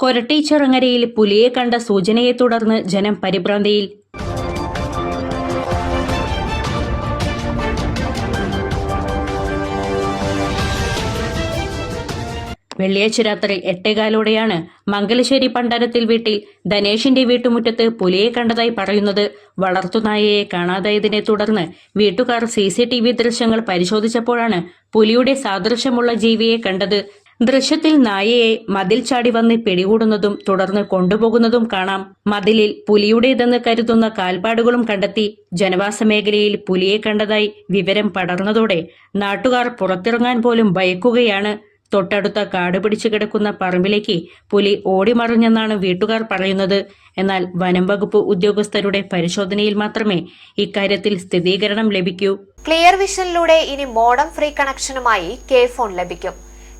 കൊരട്ടീച്ചിറങ്ങരയിൽ പുലിയെ കണ്ട സൂചനയെ തുടർന്ന് ജനം പരിഭ്രാന്തിയിൽ. വെള്ളിയാഴ്ച രാത്രി എട്ടേകാലോടെയാണ് മംഗലശ്ശേരി പണ്ടാരത്തിൽ വീട്ടിൽ ധനേഷിന്റെ വീട്ടുമുറ്റത്ത് പുലിയെ കണ്ടതായി പറയുന്നത് വളർത്തുനായയെ കാണാതായതിനെ തുടർന്ന് വീട്ടുകാർ സി സി ടി വി ദൃശ്യങ്ങൾ പരിശോധിച്ചപ്പോഴാണ് പുലിയുടെ സാദൃശ്യമുള്ള ജീവിയെ കണ്ടത് ദൃശ്യത്തിൽ നായയെ മതിൽ ചാടി വന്ന് പിടികൂടുന്നതും തുടർന്ന് കൊണ്ടുപോകുന്നതും കാണാം. മതിലിൽ പുലിയുടേതെന്ന് കരുതുന്ന കാൽപ്പാടുകളും കണ്ടെത്തി ജനവാസ മേഖലയിൽ പുലിയെ കണ്ടതായി വിവരം പടർന്നതോടെ നാട്ടുകാർ പുറത്തിറങ്ങാൻ പോലും ഭയക്കുകയാണ്. തൊട്ടടുത്ത കാട് പിടിച്ചു കിടക്കുന്ന പറമ്പിലേക്ക് പുലി ഓടിമറിഞ്ഞെന്നാണ് വീട്ടുകാർ പറയുന്നത്. എന്നാൽ വനം വകുപ്പ് ഉദ്യോഗസ്ഥരുടെ പരിശോധനയിൽ മാത്രമേ ഇക്കാര്യത്തിൽ സ്ഥിരീകരണം ലഭിക്കൂ. ക്ലിയർ വിഷനിലൂടെ ഇനി മോഡം ഫ്രീ കണക്ഷനുമായി കെ ഫോൺ ലഭിക്കും.